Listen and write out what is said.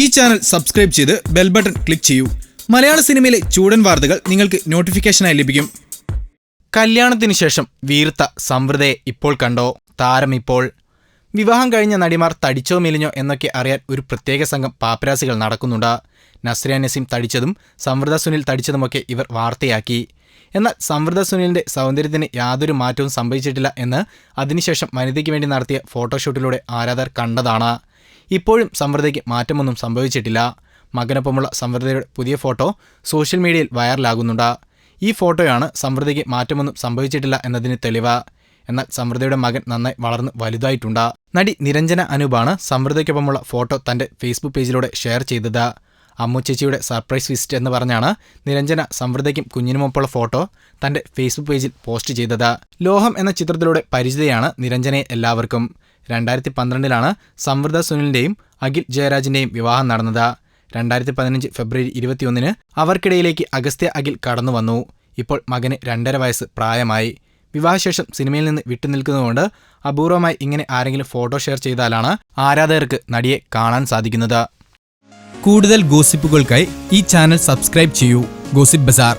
ഈ channel subscribe ചെയ്ത് bell button click ചെയ്യൂ. മലയാള സിനിമയിലെ ചൂടൻ വാർത്തകൾ നിങ്ങൾക്ക് നോട്ടിഫിക്കേഷനായി ലഭിക്കും. കല്യാണത്തിന് ശേഷം വീർത്ത സമൃദ്ധയെ ഇപ്പോൾ കണ്ടോ? താരം ഇപ്പോൾ വിവാഹം കഴിഞ്ഞ നടിമാർ തടിച്ചോ മെലിഞ്ഞോ എന്നൊക്കെ അറിയാൻ ഒരു പ്രത്യേക സംഘം പാപ്പരാസികൾ നടക്കുന്നുണ്ട്. നസ്രിയ നസീം തടിച്ചതും സമൃദ്ധ സുനിൽ തടിച്ചതുമൊക്കെ ഇവർ വാർത്തയാക്കി. എന്നാൽ സമൃദ്ധ സുനിലിന്റെ സൗന്ദര്യത്തിന് യാതൊരു മാറ്റവും സംഭവിച്ചിട്ടില്ല എന്ന് അതിനുശേഷം വനിതയ്ക്ക് വേണ്ടി നടത്തിയ ഫോട്ടോഷൂട്ടിലൂടെ ആരാധകർ കണ്ടതാണ്. ഇപ്പോഴും സമൃദ്ധയ്ക്ക് മാറ്റമൊന്നും സംഭവിച്ചിട്ടില്ല. മകനൊപ്പമുള്ള സമൃദ്ധയുടെ പുതിയ ഫോട്ടോ സോഷ്യൽ മീഡിയയിൽ വൈറലാകുന്നുണ്ട്. ഈ ഫോട്ടോയാണ് സമൃദ്ധയ്ക്ക് മാറ്റമൊന്നും സംഭവിച്ചിട്ടില്ല എന്നതിന് തെളിവ്. എന്നാൽ സമൃദ്ധയുടെ മകൻ നന്നായി വളർന്ന് വലുതായിട്ടുണ്ട്. നടി നിരഞ്ജന അനൂപാണ് സമൃദ്ധയ്ക്കൊപ്പമുള്ള ഫോട്ടോ തന്റെ ഫേസ്ബുക്ക് പേജിലൂടെ ഷെയർ ചെയ്തത്. അമ്മു ചേച്ചിയുടെ സർപ്രൈസ് വിസിറ്റ് എന്ന് പറഞ്ഞാണ് നിരഞ്ജന സമൃദ്ധയ്ക്കും കുഞ്ഞിനുമൊപ്പമുള്ള ഫോട്ടോ തന്റെ ഫേസ്ബുക്ക് പേജിൽ പോസ്റ്റ് ചെയ്തത്. ലോഹം എന്ന ചിത്രത്തിലൂടെ പരിചിതയാണ് നിരഞ്ജനയെ എല്ലാവർക്കും. രണ്ടായിരത്തി പന്ത്രണ്ടിലാണ് സംവൃത സുനിലിന്റെയും അഖിൽ ജയരാജിന്റെയും വിവാഹം നടന്നത്. രണ്ടായിരത്തി പതിനഞ്ച് ഫെബ്രുവരി ഇരുപത്തിയൊന്നിന് അവർക്കിടയിലേക്ക് അഗസ്ത്യ അഖിൽ കടന്നു വന്നു ഇപ്പോൾ മകന് രണ്ടര വയസ്സ് പ്രായമായി. വിവാഹശേഷം സിനിമയിൽ നിന്ന് വിട്ടുനിൽക്കുന്നതുകൊണ്ട് അപൂർവമായി ഇങ്ങനെ ആരെങ്കിലും ഫോട്ടോ ഷെയർ ചെയ്താലാണ് ആരാധകർക്ക് നടിയെ കാണാൻ സാധിക്കുന്നത്. കൂടുതൽ ഗോസിപ്പുകൾക്കായി ഈ ചാനൽ സബ്സ്ക്രൈബ് ചെയ്യൂ. Gossip bazaar.